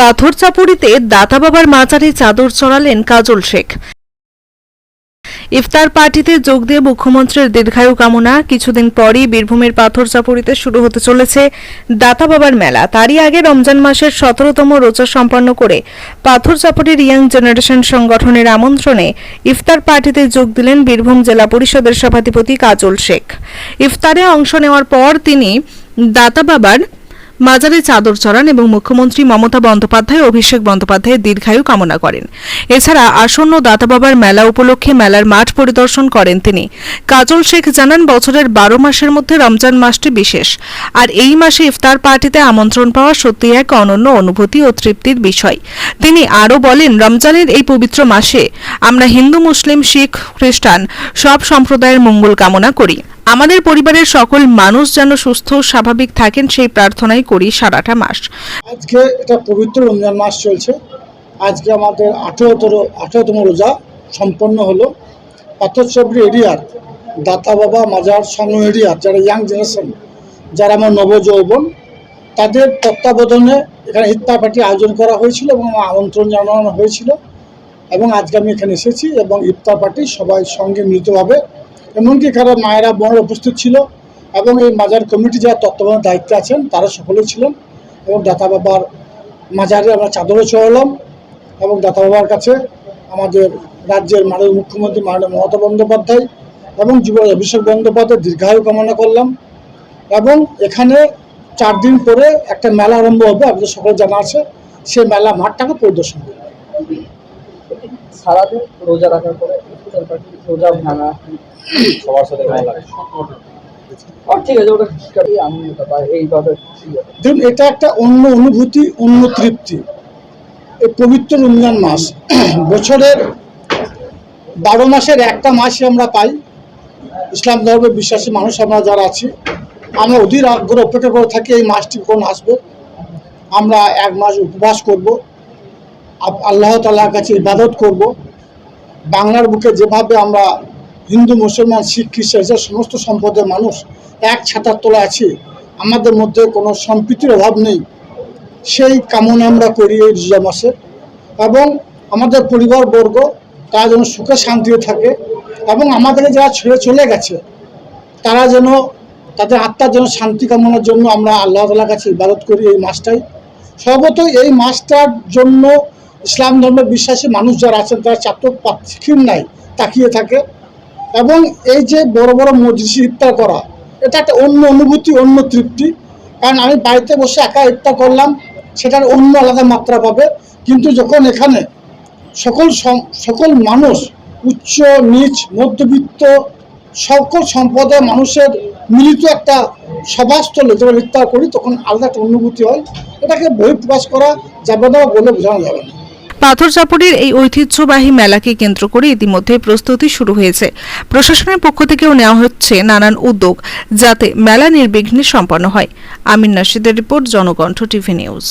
পাথর চাপুরিতে দাতা বাবার মাজারে চাদর চড়ালেন কাজল শেখ। ইফতার পার্টিতে যোগ দিয়ে মুখ্যমন্ত্রীর দীর্ঘায়ু কামনা। কিছুদিন পরই বীরভূমের পাথর চাপুরিতে শুরু হতে চলেছে দাতা বাবার মেলা। তারই আগে রমজান মাসের সতেরোতম রোজা সম্পন্ন করে পাথর চাপুরির ইয়াং জেনারেশন সংগঠনের আমন্ত্রণে ইফতার পার্টিতে যোগ দিলেন বীরভূম জেলা পরিষদের সভাধিপতি কাজল শেখ। ইফতারে অংশ নেওয়ার পর তিনি দাতা বাবার মাজারে চাদর চড়ান এবং মুখ্যমন্ত্রী মমতা বন্দ্যোপাধ্যায় অভিষেক বন্দ্যোপাধ্যায়ের দীর্ঘায়ু কামনা করেন। এছাড়া আসন্ন দাতা বাবার মেলা উপলক্ষে মেলার মাঠ পরিদর্শন করেন তিনি। কাজল শেখ জানান, বছরের বারো মাসের মধ্যে রমজান মাসটি বিশেষ। আর এই মাসে ইফতার পার্টিতে আমন্ত্রণ পাওয়া সত্যি এক অনন্য অনুভূতি ও তৃপ্তির বিষয়। তিনি আরও বলেন, রমজানের এই পবিত্র মাসে আমরা হিন্দু, মুসলিম, শিখ, খ্রিস্টান সব সম্প্রদায়ের মঙ্গল কামনা করি। আমাদের পরিবারের সকল মানুষ যেন সুস্থ স্বাভাবিক থাকেন, সেই প্রার্থনাই করি সারাটা মাস। আজকে এটা পবিত্র রমজান মাস চলছে। আজকে আমাদের আঠেরোতর আঠেরোতম রোজা সম্পন্ন হলো। পাথরচবরি এরিয়ার দাতা বাবা, মাজার সংঘ এরিয়ার যারা ইয়াং জেনারেশন যারা আমার নবযৌবন, তাদের তত্ত্বাবধানে এখানে ইফতার পার্টি আয়োজন করা হয়েছিল এবং আমন্ত্রণ জানানো হয়েছিল। এবং আজকে আমি এখানে এসেছি এবং ইফতার পার্টি সবাই সঙ্গে মিলিতভাবে এমনকি এখানে মায়েরা বোনেরা উপস্থিত ছিল এবং এই মাজার কমিটি যারা তত্ত্বাবধানের দায়িত্বে আছেন, তারা সকলেই ছিলেন এবং দাতা বাবার মাজারে আমরা চাদরে চড়ালাম এবং দাতা বাবার কাছে আমাদের রাজ্যের মাননীয় মুখ্যমন্ত্রী মাননীয় মমতা বন্দ্যোপাধ্যায় এবং যুবরাজ অভিষেক বন্দ্যোপাধ্যায় দীর্ঘায়ু কামনা করলাম এবং এখানে চার দিন পরে একটা মেলা আরম্ভ হবে, আপনাদের সকল জানা আছে, সেই মেলা মাঠটাকে পরিদর্শন করব। সারাদিন রোজা রাখার পরে রোজা ভাঙা সবার সাথে ভালো লাগে। ঠিক আছে ওটা ঠিকঠাকই আমি ব্যাপার এইভাবে দেখুন এটা একটা অন্য অনুভূতি অন্য তৃপ্তি। এই পবিত্র রমজান মাস বছরের বারো মাসের একটা মাসই আমরা পাই। ইসলাম ধর্মের বিশ্বাসী মানুষ আমরা যারা আছি আমরা অধীর আগ্রহ অপেক্ষা করে থাকি এই মাসটি কখন আসবে। আমরা এক মাস উপবাস করব। আল্লাহ তালার কাছে ইবাদত করব। বাংলার বুকে যেভাবে আমরা হিন্দু, মুসলমান, শিখ খ্রিস্টান সমস্ত সম্প্রদায়ের মানুষ এক ছাতার তলায় আছি, আমাদের মধ্যে কোনো সম্প্রীতির অভাব নেই। সেই কামনা আমরা করি এই রোজা মাসে। এবং আমাদের পরিবারবর্গ, তারা যেন সুখে শান্তিতে থাকে এবং আমাদেরকে যারা ছেড়ে চলে গেছে, তারা যেন তাদের আত্মার যেন শান্তি কামনার জন্য আমরা আল্লাহ তালার কাছে ইবাদত করি এই মাসটাই। সর্বতই এই মাসটার জন্য ইসলাম ধর্মের বিশ্বাসী মানুষ যারা আছেন, তারা চাতক পাখির নাই, তাকিয়ে থাকে। এবং এই যে বড় বড় মজলিসে ইফতার করা, এটা একটা অন্য অনুভূতি, অন্য তৃপ্তি। কারণ আমি বাড়িতে বসে একা ইফতার করলাম, সেটার অন্য আলাদা মাত্রা পাবে। কিন্তু যখন এখানে সকল সকল মানুষ, উচ্চ, নিচ, মধ্যবিত্ত, সকল সম্প্রদায়ের মানুষের মিলিত একটা সভাস্থলে যখন ইফতার করি, তখন আলাদা একটা অনুভূতি হয়। এটাকে বহিঃপ্রকাশ করা যাবে না বলে বোঝানো যাবে না। পাথর চাপড়ির এই ঐতিহ্যবাহী মেলাকে কেন্দ্র করে ইতিমধ্যে প্রস্তুতি শুরু হয়েছে। প্রশাসনের পক্ষ থেকেও নেওয়া হচ্ছে নানান উদ্যোগ যাতে মেলা নির্বিঘ্নে সম্পন্ন হয়। আমিন নাশিদের রিপোর্ট, জনকণ্ঠ, টিভি নিউজ।